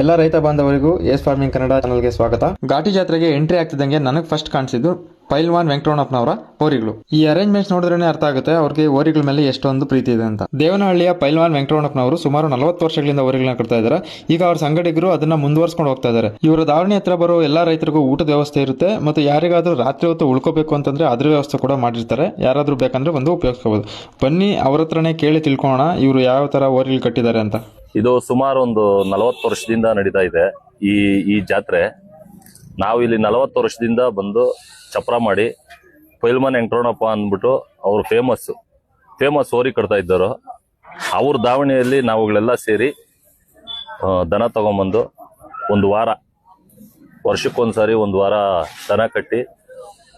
ಎಲ್ಲ ರೈತ ಬಾಂಧವರಿಗೂ S farming Kannada ಚಾನಲ್ಗೆ ಸ್ವಾಗತ. ಘಾಟಿ ಜಾತ್ರೆಗೆ ಎಂಟ್ರಿ ಆಗ್ತಿದ್ದಂಗೆ ನನಗೆ ಫಸ್ಟ್ ಕಾಣಿಸಿದ್ದು ಪೈಲ್ವಾನ್ ವೆಂಕಟರಮಣಪ್ಪನವರ ಓರಿಗಳು ಈ ಅರೇಂಜ್ಮೆಂಟ್ಸ್ ನೋಡಿದ್ರೆ ಅರ್ಥ ಆಗುತ್ತೆ ಅವ್ರಿಗೆ ಓರಿಗಳ ಮೇಲೆ ಎಷ್ಟೊಂದು ಪ್ರೀತಿ ಇದೆ ಅಂತ. ದೇವನಹಳ್ಳಿಯ ಪೈಲ್ವಾನ್ ವೆಂಕಟರಮಣಪ್ಪನವರು ಸುಮಾರು ನಲವತ್ತು ವರ್ಷಗಳಿಂದ ಓರಿಗಳನ್ನ ಕಟ್ತಾ ಇದ್ದಾರೆ. ಈಗ ಅವ್ರ ಸಂಗಡಿಗರು ಅದನ್ನ ಮುಂದುವರ್ಸ್ಕೊಂಡು ಹೋಗ್ತಾ ಇದ್ದಾರೆ. ಇವರ ದಾವಣಿ ಹತ್ರ ಬರೋ ಎಲ್ಲಾ ರೈತರಿಗೂ ಊಟದ ವ್ಯವಸ್ಥೆ ಇರುತ್ತೆ ಮತ್ತು ಯಾರಿಗಾದ್ರೂ ರಾತ್ರಿ ಹೊತ್ತು ಉಳ್ಕೋಬೇಕು ಅಂತಂದ್ರೆ ಅದ್ರ ವ್ಯವಸ್ಥೆ ಕೂಡ ಮಾಡಿರ್ತಾರೆ. ಯಾರಾದ್ರೂ ಬೇಕಂದ್ರೆ ಬಂದು ಉಪಯೋಗಿಸ್ಕೋಬಹುದು ಬನ್ನಿ ಅವ್ರ ಹತ್ರನೇ ಕೇಳಿ ತಿಳ್ಕೊಳ್ಳೋಣ ಇವರು ಯಾವ ತರ ಓರಿಗಳು ಕಟ್ಟಿದ್ದಾರೆ ಅಂತ. ಇದು ಸುಮಾರು ಒಂದು ನಲವತ್ತು ವರ್ಷದಿಂದ ನಡೀತಾ ಇದೆ ಈ ಈ ಜಾತ್ರೆ. ನಾವು ಇಲ್ಲಿ ನಲವತ್ತು ವರ್ಷದಿಂದ ಬಂದು ಚಪ್ರ ಮಾಡಿ ಪೈಲ್ಮನ್ ವೆಂಕಟರಮಣಪ್ಪ ಅಂದ್ಬಿಟ್ಟು ಅವರು ಫೇಮಸ್ ಫೇಮಸ್ ಓರಿ ಕಟ್ತಾ ಇದ್ದರು ಅವ್ರ ದಾವಣಿಯಲ್ಲಿ ನಾವುಗಳೆಲ್ಲ ಸೇರಿ ದನ ತಗೊಂಬಂದು ಒಂದು ವಾರ, ವರ್ಷಕ್ಕೊಂದ್ಸಾರಿ ಒಂದು ವಾರ ದನ ಕಟ್ಟಿ,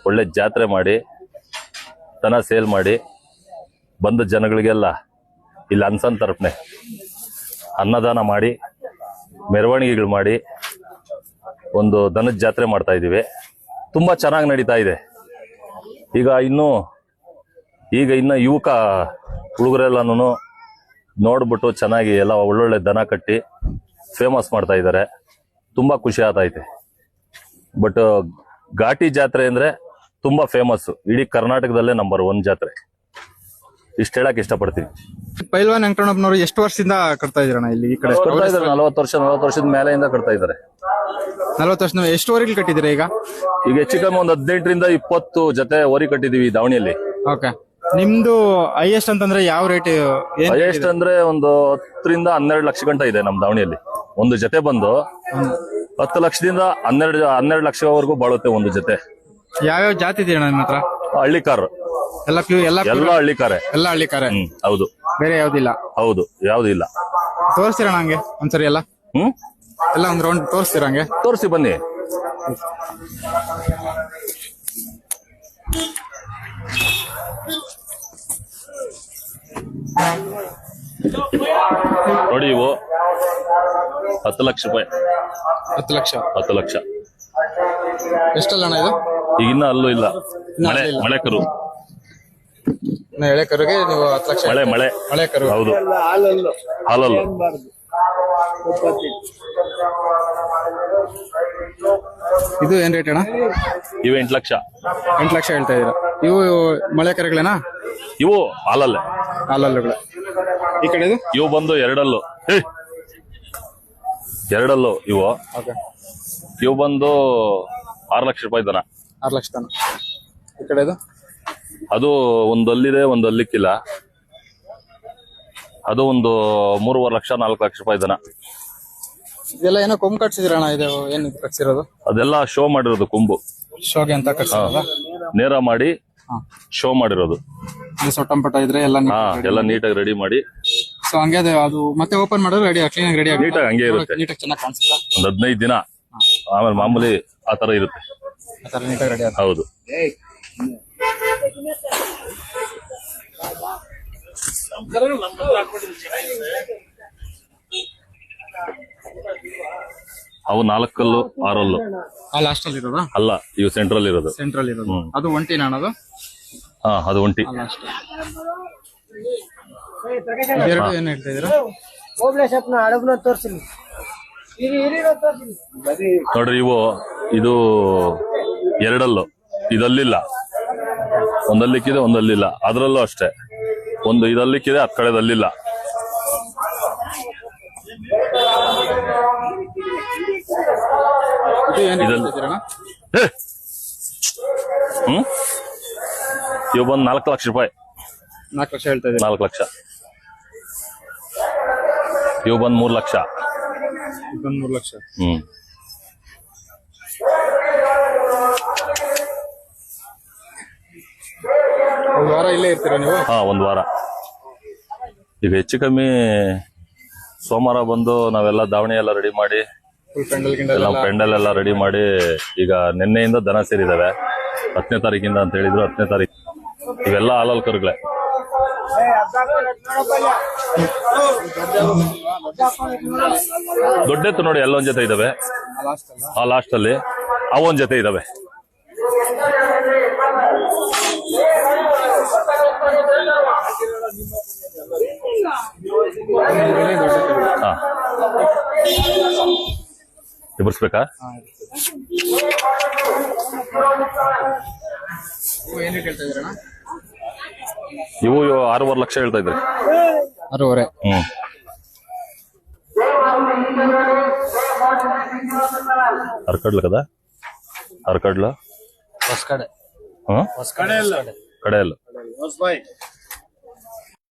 ಒಳ್ಳೆ ಜಾತ್ರೆ ಮಾಡಿ, ದನ ಸೇಲ್ ಮಾಡಿ, ಬಂದ ಜನಗಳಿಗೆಲ್ಲ ಇಲ್ಲಿ ಅನ್ಸನ್ ತರಪ್ನೆ. ಅನ್ನದಾನ ಮಾಡಿ, ಮೆರವಣಿಗೆಗಳು ಮಾಡಿ, ಒಂದು ದನದ ಜಾತ್ರೆ ಮಾಡ್ತಾ ಇದ್ದೀವಿ. ತುಂಬಾ ಚೆನ್ನಾಗಿ ನಡೀತಾ ಇದೆ. ಈಗ ಇನ್ನು ಈಗ ಇನ್ನು ಯುವಕ ಹುಡುಗರೆಲ್ಲನೂ ನೋಡ್ಬಿಟ್ಟು ಚೆನ್ನಾಗಿ ಎಲ್ಲ ಒಳ್ಳೊಳ್ಳೆ ದನ ಕಟ್ಟಿ ಫೇಮಸ್ ಮಾಡ್ತಾ ಇದ್ದಾರೆ. ತುಂಬ ಖುಷಿ ಆಗ್ತೈತೆ. ಬಟ್ ಘಾಟಿ ಜಾತ್ರೆ ಅಂದರೆ ತುಂಬ ಫೇಮಸ್ಸು ಇಡೀ ಕರ್ನಾಟಕದಲ್ಲೇ ನಂಬರ್ ಒನ್ ಜಾತ್ರೆ. ಇಷ್ಟು ಹೇಳಕ್ ಇಷ್ಟಪಡ್ತೀನಿ. ಪೈಲ್ವಾನ್ ವೆಂಕಟಣ್ಣಪ್ಪನವರು ಎಷ್ಟು ವರ್ಷದಿಂದ ಕಟ್ತಾ ಇದ್ರಣ್ಣ ಇಲ್ಲಿ ಈ ಕಡೆ? ನಲವತ್ತು ವರ್ಷ ನಲವತ್ತು ವರ್ಷದ ಮೇಲೆಯಿಂದ ಕಟ್ತಾ ಇದ್ದಾರೆ. ನಲ್ವತ್ತು ವರ್ಷ ಎಷ್ಟು ವರೆಗೆ ಕಟ್ಟಿದ್ದೀರಾ ಈಗ? ಈಗ ಹೆಚ್ಚು ಕಮ್ಮಿ ಒಂದು ಹದಿನೆಂಟರಿಂದ ಇಪ್ಪತ್ತು ಜೊತೆ ಓರಿ ಕಟ್ಟಿದೀವಿ ದಾವಣಿಯಲ್ಲಿ. ಓಕೆ. ನಿಮ್ದು ಹೈಯೆಸ್ಟ್ ಅಂತಂದ್ರೆ ಯಾವ ರೇಟ್ ಹೈಯೆಸ್ಟ್ ಅಂದ್ರೆ ಒಂದು ಹತ್ತರಿಂದ ಹನ್ನೆರಡು ಲಕ್ಷ ಗಂಟ ಇದೆ ನಮ್ ದಾವಣಿಯಲ್ಲಿ. ಒಂದು ಜೊತೆ ಬಂದು ಹತ್ತು ಲಕ್ಷದಿಂದ ಹನ್ನೆರಡು ಹನ್ನೆರಡು ಲಕ್ಷವರೆಗೂ ಬಾಳುತ್ತೆ ಒಂದು ಜೊತೆ. ಯಾವ್ಯಾವ ಜಾತಿ ಇದೆ ಅಣ್ಣ ನಿಮ್ಮ ಹತ್ರ? ಹಳ್ಳಿ ಕಾರ್ ಎಲ್ಲ ಪ್ಯೂ ಎಲ್ಲ ಎಲ್ಲ ಹಳ್ಳಿ ಕಾರೇ ಎಲ್ಲ ಹಳ್ಳಿ ಕಾರೆ ಹೌದು. ಬೇರೆ ಯಾವ್ದಿಲ್ಲ? ಹೌದು ಯಾವ್ದು ಇಲ್ಲ ತೋರಿಸ್ತೀರಣ್ಣ ಹಂಗೆ ಒಂದ್ಸರಿ ಎಲ್ಲ? ಹ್ಮ್? ಎಲ್ಲ ಒಂದ್ ರೌಂಡ್ ತೋರಿಸ್ತೀರ ಹಂಗೆ? ತೋರಿಸಿ ಬನ್ನಿ. ನೋಡಿ ಇವು. ಹತ್ತು ಲಕ್ಷ ರೂಪಾಯಿ. ಹತ್ತು ಲಕ್ಷ. ಹತ್ತು ಲಕ್ಷ. ಎಷ್ಟಲ್ಲ ಅಣ್ಣ ಇದು? ಈಗ ಇನ್ನ ಅಲ್ಲೂ ಇಲ್ಲ. ಮಳೆ ಮಳೆ ಕರು. ಇನ್ನು ಎಳೆ ಕರುಗೆ ನೀವು ಹತ್ತು ಲಕ್ಷ ಮಳೆ ಮಳೆ. ಮಳೆ ಕರು. ಹೌದು. ಹಾಲಲ್ಲು. ಇದು ಏನ್ ರೇಟ್ ಅಣ್ಣ? ಇವು ಎಂಟು ಲಕ್ಷ. ಎಂಟು ಲಕ್ಷ ಹೇಳ್ತಾ ಇದೀರ ಇವು ಮಳೆ ಕರೆಗಳೇನಾ? ಇವು ಹಾಲಲ್ಲೇ. ಹಾಲಲ್ಲುಗಳ. ಈ ಕಡೆ ಇವು ಬಂದು ಎರಡಲ್ಲು. ಹೇ! ಎರಡಲ್ಲು ಇವು. ಓಕೆ. ಇವು ಬಂದು ಆರು ಲಕ್ಷ ರೂಪಾಯಿ ದನ. ಆರು ಲಕ್ಷ ತನ ಈ ಕಡೆ ಅದು ಒಂದಲ್ಲಿದೆ ಒಂದಲ್ಲಿಕ್ಕಿಲ್ಲ ಒಂದು ಅದು ಒಂದು ಮೂರುವರೆ ಲಕ್ಷ ನಾಲ್ಕು ಲಕ್ಷ ರೂಪಾಯಿ ದನ ಇದೆಲ್ಲ ಏನೋ ಕೊಂಬ್ ಕಟ್ಸಿದಿರಣ್ಣ ಇದು ಏನು ಕಟ್ಸಿರೋದು? ಅದೆಲ್ಲ ಶೋ ಮಾಡಿರೋದು ಕೊಂಬು. ಶೋಗೆ ಅಂತ ಕಟ್ಸಿರೋದ? ನೇರ ಮಾಡಿ ಶೋ ಮಾಡಿರೋದು. ಇದು ಸೊಟ್ಟಂಪಟ ಇದ್ರೆ ಎಲ್ಲ ಹಾ ಎಲ್ಲ ನೀಟಾಗಿ ರೆಡಿ ಮಾಡಿ. ಸೊ ಹಂಗೆ ಅದು ಅದು ಮತ್ತೆ ಓಪನ್ ಮಾಡಿದ್ರೆ ರೆಡಿ ಕ್ಲೀನ್ ಆಗಿ ರೆಡಿ ಆಗಿ ನೀಟಾಗಿ ಹಂಗೆ ಇರುತ್ತೆ. ನೀಟಾಗಿ ಚೆನ್ನಾಗಿ ಕಾಣಿಸುತ್ತಾ? ಒಂದ್ ಹದಿನೈದು ದಿನ. ಆಮೇಲೆ ಮಾಮೂಲಿ ಆ ತರ ಇರುತ್ತೆ. ಆ ಥರ ನೀಟಾಗಿ ರೆಡಿ ಆಗುತ್ತೆ. ಹೌದು. ಅವು ನಾಲ್ಕಲ್ಲು ಆರಲ್ಲು. ಆ ಲಾಸ್ಟ್ ಅಲ್ಲಿ ಇರೋದಾ? ಅಲ್ಲ ಇವು ಸೆಂಟ್ರಲ್ ಇರೋದು. ಸೆಂಟ್ರಲ್ ಇರೋದು. ಅದು ಒಂಟಿ ನಾನದು ಹಾ ಅದು ಒಂಟಿ. ಲಾಸ್ಟ್. ಏನ್ ಹೇಳ್ತಾ ಇದೀರಾ ಹಡಗನ ನೋಡ್ರಿ ಇವು ಇದು ಎರಡಲ್ಲು. ಇದಲ್ಲಿಲ್ಲ. ಒಂದಲ್ಲಿಕ್ಕಿದೆ ಒಂದಲ್ಲಿಲ್ಲ. ಅದರಲ್ಲೂ ಅಷ್ಟೇ. ಒಂದು ಇದಲ್ಲಿಕ್ಕಿದೆ ಕಿದೆ ಕಡೆದಲ್ಲಿಲ್ಲ. ಹ್ಮ್? ಇವು ಬಂದು ನಾಲ್ಕು ಲಕ್ಷ ರೂಪಾಯಿ. ನಾಲ್ಕು ಲಕ್ಷ ಹೇಳ್ತಾ ಇದ್ದೀವಿ ನಾಲ್ಕು ಲಕ್ಷ. ಇವು ಬಂದು ಮೂರು ಲಕ್ಷ. ಮೂರು ಲಕ್ಷ. ಹ್ಮ್. ವಾರ ಇಲ್ಲೇ ಇರ್ತೀರಾ ನೀವು? ಹಾ ಒಂದು ವಾರ. ಈಗ ಹೆಚ್ಚು ಕಮ್ಮಿ ಸೋಮವಾರ ಬಂದು ನಾವೆಲ್ಲ ದಾವಣಿ ಎಲ್ಲ ರೆಡಿ ಮಾಡಿ ಫುಲ್ ಪೆಂಡಲ್ ಗಿಂಡಲ್ ಎಲ್ಲ ಎಲ್ಲ? ಪೆಂಡಲ್ ಎಲ್ಲ ರೆಡಿ ಮಾಡಿ ಈಗ ನಿನ್ನೆಯಿಂದ ದನ ಸೇರಿದಾವೆ. ಹತ್ತನೇ ತಾರೀಕಿಂದ ಅಂತ ಹೇಳಿದ್ರು ಹತ್ತನೇ ತಾರೀಕು. ಇವೆಲ್ಲ ಹಾಲಲ್ ಕರುಗಳೇ ದೊಡ್ಡೆತ್ತು ನೋಡಿ ಎಲ್ಲೊಂದ್ ಜೊತೆ ಇದಾವೆ. ಲಾಸ್ಟ್ ಅಲ್ಲ? ಆ ಲಾಸ್ಟ್ ಅಲ್ಲಿ ಅವೊಂದ್ ಜೊತೆ ಇದಾವೆ. ಎಬ್ಬರಿಸ್ಬೇಕಾ ಏನ್ ಹೇಳ್ತಾ ಇದ್ರಣ್ಣ ಇವು ಆರೂವರೆ ಲಕ್ಷ ಹೇಳ್ತಾ ಇದ್ರಿ ಆರೂವರೆ. ಹ್ಮ್. ಅರ್ಕಡ್ಲ ಕದ? ಅರ್ಕಡ್ಲ? ಹೊಸ ಕಡೆ ಹಾ ಹೊಸ ಕಡೆ ಕಡೆ ಅಲ್ಲ ಹೊಸಬಾಯ್.